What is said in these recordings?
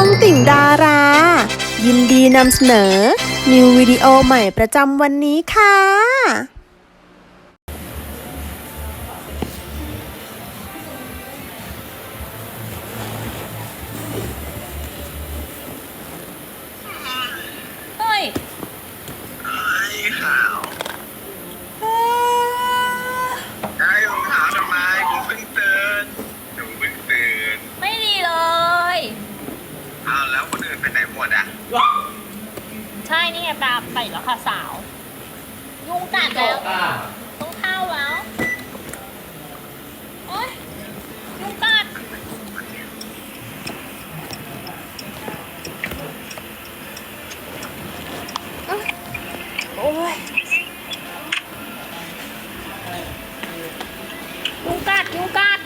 องติ่งดารา ยินดีนำเสนอ นิววิดีโอใหม่ประจำวันนี้ค่ะ อ้าวแล้วคนอื่นไปไหนหมดอะใช่นี่ไงปลาไปแล้วค่ะสาว ยุงกัดแล้วต้องเข้าแล้ว โอ๊ย ยุงกัด โอ๊ย ยุงกัด ยุงกัด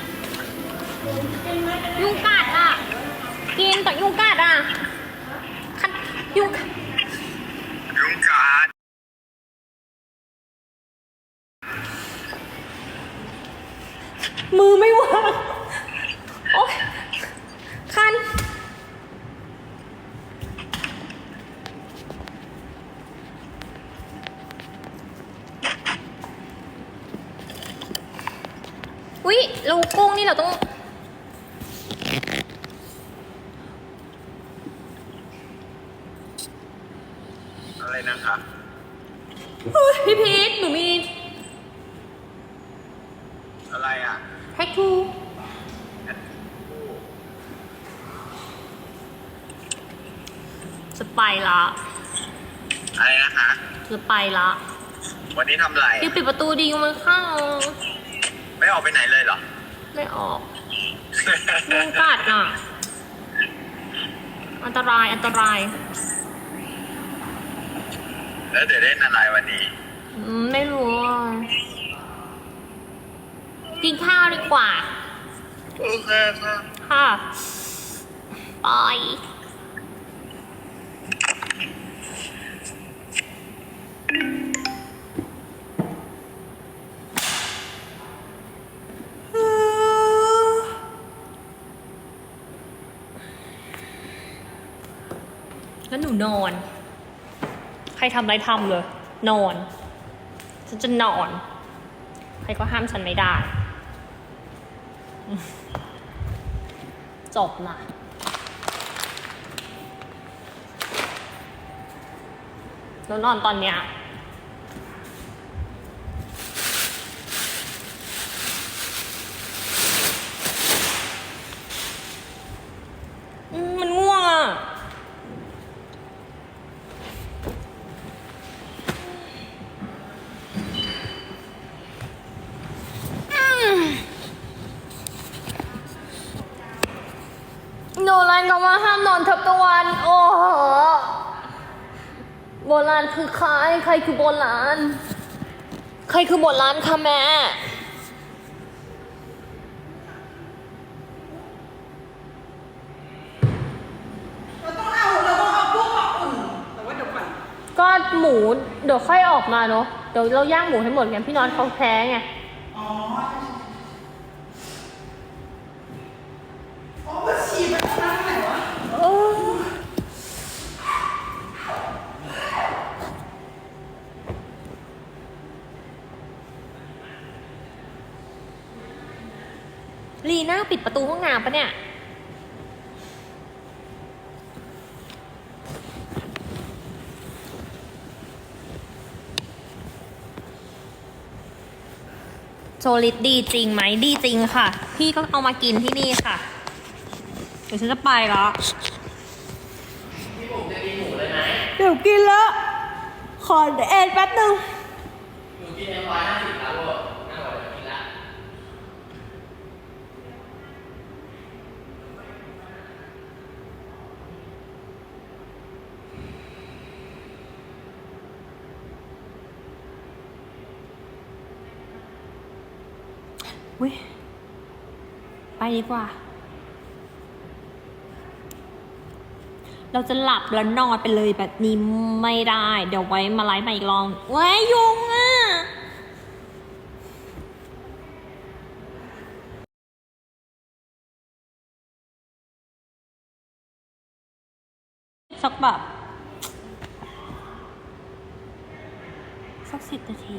ยุงกัดอะ กินแต่ยุงกัดอะคันยุงกัด ยุงกัด มื อไม่ว่างโอ๊ยคัน อุ๊ยเรากุ้งนี่เราต้อง อะไรนะคะพี่พีทหนูมี อะไรอะ แท็กทูจะไปละอะไรนะคะจะไปละวันนี้ทำอะไรพี่ปิดประตูดียุงมันเข้า ไม่ออกไปไหนเลยเหรอ ไม่ออกยุงกัดอะ อันตรายอันตราย แล้วเดี๋ยวเล่นอะไรวันนี้อืมไม่รู้อะ กินข้าวดีกว่า โอเคค่ะค่ะไปแล้วหนูนอน ใครทำอะไรทำเลย นอน ฉันจะนอน ใครก็ห้ามฉันไม่ได้ จบละแล้วนอนตอนเนี้ยอืมมันง่วงอะ โนรันก็มาห้ามนอนทับตะวัน โอ้โหโบราณคือใคร ใครคือโบราณ ใครคือโบราณคะแม่เราต้องเอาเราต้องเอาพวกมาอุ่นแต่ว่าเดี๋ยวก่อนก็หมูเดี๋ยวค่อยออกมาเนาะเดี๋ยวเราย่างหมูให้หมดกันพี่นอนเขาแพ้ไง อ๋อโอ้มันฉี่ไปตรงนั้นไหนวะ ลีน่าปิดประตูห้องน้ำปะเนี่ย โซลิดดีจริงไหมดีจริงค่ะ พี่ก็เอามากินที่นี่ค่ะ เดี๋ยวฉันจะไปแล้วเดี๋ยวกินแล้ว ขอเอ็นแป๊บนึงอุ้ย ไปดีกว่า เราจะหลับแล้วนอนไปเลยแบบนี้ไม่ได้ เดี๋ยวไว้มาไลฟ์ใหม่อีกรองไว้ยยุงอะสักแบบสักสิบนาที